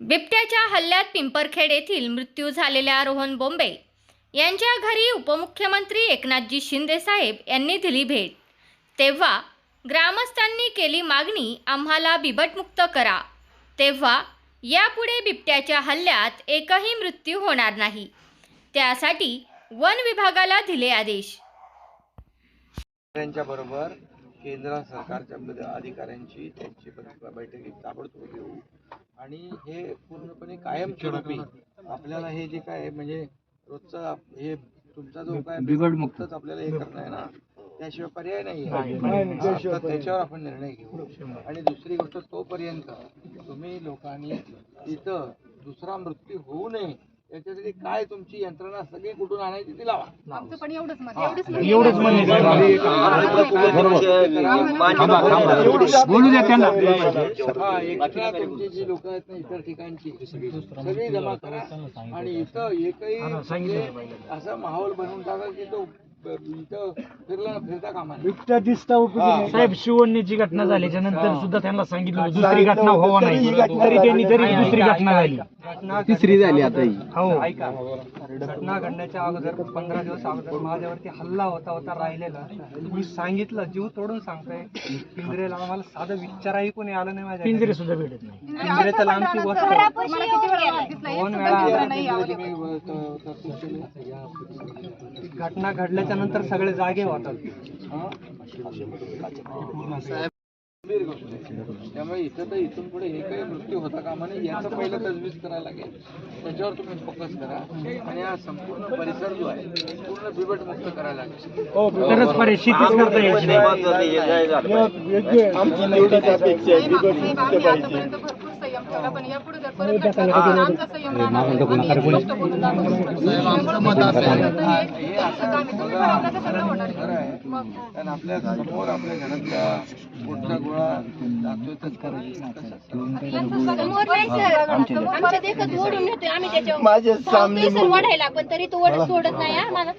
बिबट्याच्या हल्ल्यात पिंपरखेड येथील मृत्यू झालेल्या रोहन बोंबे यांच्या घरी उपमुख्यमंत्री एकनाथजी शिंदे साहेब यांनी दिली भेट. तेव्हा ग्रामस्थांनी केली मागणी आम्हाला बिबटमुक्त करा. तेव्हा यापुढे बिबट्याच्या हल्ल्यात एकही मृत्यू होणार नाही. त्यासाठी वन विभागाला दिले आदेश. त्यांच्याबरोबर केंद्र सरकारच्या अधिकाऱ्यांची त्यांची बैठक ताबडतोब घेऊ. आणि हे पूर्णपणे कायमस्वरूपी आपल्याला हे जे काय म्हणजे रोजचं हे तुमचा जो काय बिघडमुक्तच आपल्याला हे करणं आहे ना त्याशिवाय पर्याय नाही त्याच्यावर आपण निर्णय घेऊ. आणि दुसरी गोष्ट तोपर्यंत तुम्ही लोकांनी इथं दुसरा मृत्यू होऊ नये. याच्यासाठी काय तुमची यंत्रणा सगळी कुठून आणायची ती लावा. आमचं पण एवढंच मत. हा. एवढंच मत. एवढंच म्हणणे बोलू द्या त्यांना. हा, एक्स्ट्रा तुमची जी लोक आहेत ना इतर ठिकाणची सगळी जमा करा. आणि इथं एकही म्हणजे असा माहोल बनवून टाका की तो इथं फिरला फिरता कामा नये. बिबट्या दिसता उपयोगी हा. नाही. साहेब शिवण्णीची घटना झाल्याच्यानंतर. सुद्धा त्यांना सांगितलं होतं, दुसरी घटना व्हावा नाही ही तरी त्यांनी तरी. दुसरी घटना झाली तिसरी झाली आता ही हो ऐका घटना घडण्याच्या अगोदर पंधरा दिवस अगोदर माझ्यावरती हल्ला होता होता राहिलेला मी सांगितलं जीव तोडून सांगतोय पिंजरेला आम्हाला साधं विचाराही कोणी आलं नाही माझ्या पिंजरे. सुद्धा भेटत नाही पिंजरे तर लांबची गोष्ट आहे. मला किती वेळा दिसला एक दोन वेळा नाही. तुम्ही तरतूद केली. घटना घडल्याच्या नंतर सगळे जागे होतात हा? आहे. त्यामुळे इथं तर इथून पुढे हे काही मृत्यू होता कामा नये याचं पहिलं तजवीज करायला लागेल त्याच्यावर तुम्ही फोकस करा आणि हा संपूर्ण परिसर जो आहे पूर्ण बिबट मुक्त करायला लागेल तरच शेतीच करता आमची अपेक्षा आहे आतापर्यंत भरपूर संयम ठेवला पण यापुढे जर परत घडलं तर आमचा संयम राहणार नाही. आम्ही स्पष्ट बोलून दाखवू. हे असं काम आहे. तुम्ही पण आपलं तर सगळं होणार आहे. खरं आहे कारण आपल्यासमोर आपल्या घरातला पोटचा गोळा जातोय तर समोर नाही सर आमच्या देखत ओढून नेतोय आम्ही त्याच्यावर माझ्या सामने धावतोय सर ओढायला पण तरी तो ओढ सोडत नाही हा मला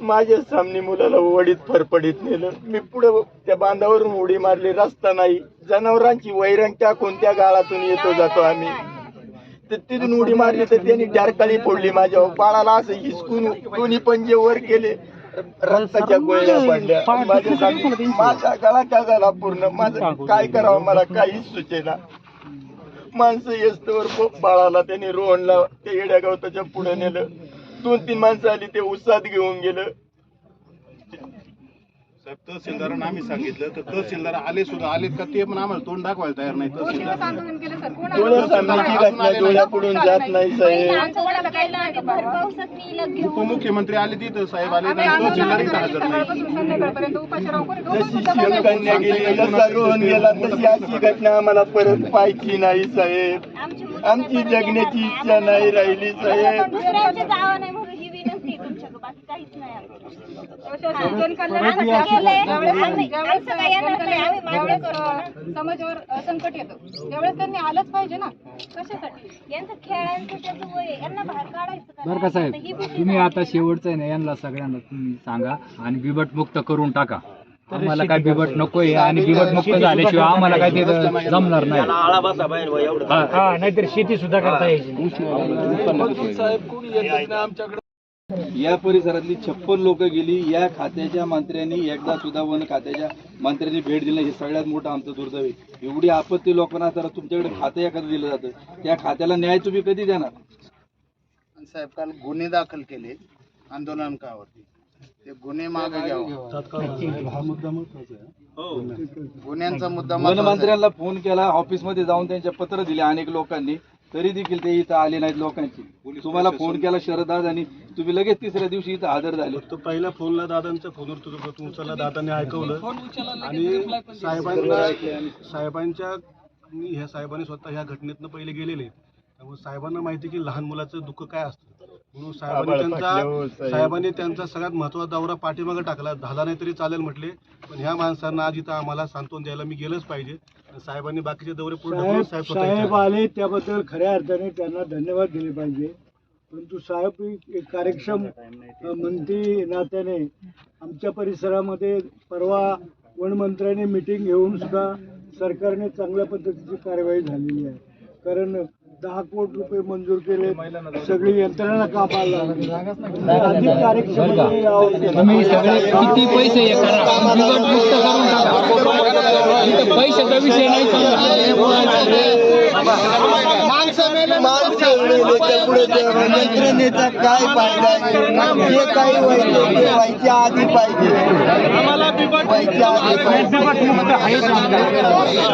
माझ्या सामने मुलाला वडीत फरफडीत नेलं. मी पुढे त्या बांधावरून उडी मारली. रस्ता नाही. जनावरांची वैरण टाकून त्या गाळातून येतो जातो आम्ही. तर तिथून उडी मारली तर त्यांनी डारकाळी फोडली माझ्यावर बाळाला असं हिसकून दोन्ही पंजे वर केले. रक्ताच्या गोळ्या पडल्या माझ्या सामने माझा गळा का झाला पूर्ण. माझं काय करावं? मला काहीच सुचेना माणसं येस्तवर बाळाला त्यांनी रोहनला ते येड्या गवताच्या पुढे नेलं. दोन तीन माणसं आली ते उसात घेऊन गेलं. साहेब तहसीलदारांना आम्ही सांगितलं तर तहसीलदार आले सुद्धा आलेत का ते पण आम्हाला तोंड दाखवायला तयार नाही. तहसीलदार आंदोलन केलं सर. घटना जात नाही साहेब. आमचं वडील गेलं आणि भर पावसात मी लग घेऊन उपमुख्यमंत्री आले तिथं साहेब आले नाही. तहसीलदार इथं हजर नाही. सकाळपासून संध्याकाळपर्यंत उपाशीराव कोणी डोकं जशी सुद्धा बंद शिवकन्या गेली. जसा रोहन गेला तशी अशी घटना आम्हाला परत पाहायची नाही साहेब. आमची जगण्याची इच्छा नाही राहिली साहेब ही समाजावर संकट येतं त्यावेळेस त्यांनी आलंच पाहिजे ना कशासाठी यांचं खेळायचं त्याचं वय आहे. यांना बाहेर काढायचं का बरं का? साहेब ही तुम्ही. आता शेवटचं आहे ना यांना सगळ्यांना तुम्ही सांगा आणि बिबट मुक्त करून टाका आम्हाला काय बिबट नकोय आणि बिबट मुक्त झाल्याशिवाय आम्हाला काय ते जमणार नाही. हा. हा नाहीतर शेती सुद्धा करता यायची नाही. साहेब कोणी येतच नाही आमच्याकडे? या परिसरातली छप्पन लोक गेली. या खात्याच्या मंत्र्यांनी एकदा सुद्धा वन खात्याच्या मंत्र्यांनी भेट दिली नाही. हे सगळ्यात मोठं आमचं दुर्दैव आहे. एवढी आपत्ती लोकांना तर तुमच्याकडे खातं एखादं दिलं जातं. त्या खात्याला न्याय तुम्ही कधी देणार? साहेब काल गुन्हे दाखल केले आंदोलनकावरती ते गुन्हे मागे घ्यावा. गुन्ह्यांचा मुद्दा आहे. वनमंत्र्यांना फोन केला ऑफिसमध्ये जाऊन त्यांचे पत्र दिले अनेक लोकांनी. तरी देखील ते इथं आले नाहीत लोकांची. तुम्हाला फोन केला शरदाद आणि तुम्ही लगेच तिसऱ्या दिवशी इथं हजर झाले. तो पहिल्या फोनला दादांच्या फोनवर तुझं फोन उचलला दादांनी ऐकवलं. आणि साहेबांना साहेबांच्या ह्या साहेबांनी स्वतः ह्या घटनेतनं पहिले गेलेले आहेत. त्यामुळे साहेबांना माहिती की लहान मुलाचं दुःख काय असतं. म्हणून साहेबांनी त्यांचा साहेबांनी त्यांचा सगळ्यात महत्त्वाचा दौरा पाठीमागे टाकला. झाला नाही तरी चालेल म्हटले. पण ह्या माणसांना आज इथं आम्हाला सांत्वन द्यायला मी गेलंच पाहिजे. साहेबांनी बाकीचे दौरे पूर्ण साहेब साहेब आले. त्याबद्दल खऱ्या अर्थाने त्यांना धन्यवाद दिले पाहिजे. परंतु साहेब एक कार्यक्षम मंत्री नात्याने आमच्या परिसरामध्ये परवा वनमंत्र्यांनी मिटिंग घेऊन सुद्धा सरकारने चांगल्या पद्धतीची कारवाई झालेली आहे. कारण दहा कोटी रुपये मंजूर केले. सगळी यंत्रणा कामाला अधिक किती पैसे पैशाचा विषय नाही यंत्रणेचा काय फायदा आहे? जे काही व्हायचे व्हायच्या आधी पाहिजे. व्हायच्या आधी पाहिजे.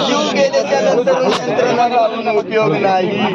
जीव गेल्याच्यानंतर यंत्रणा उपयोग नाही.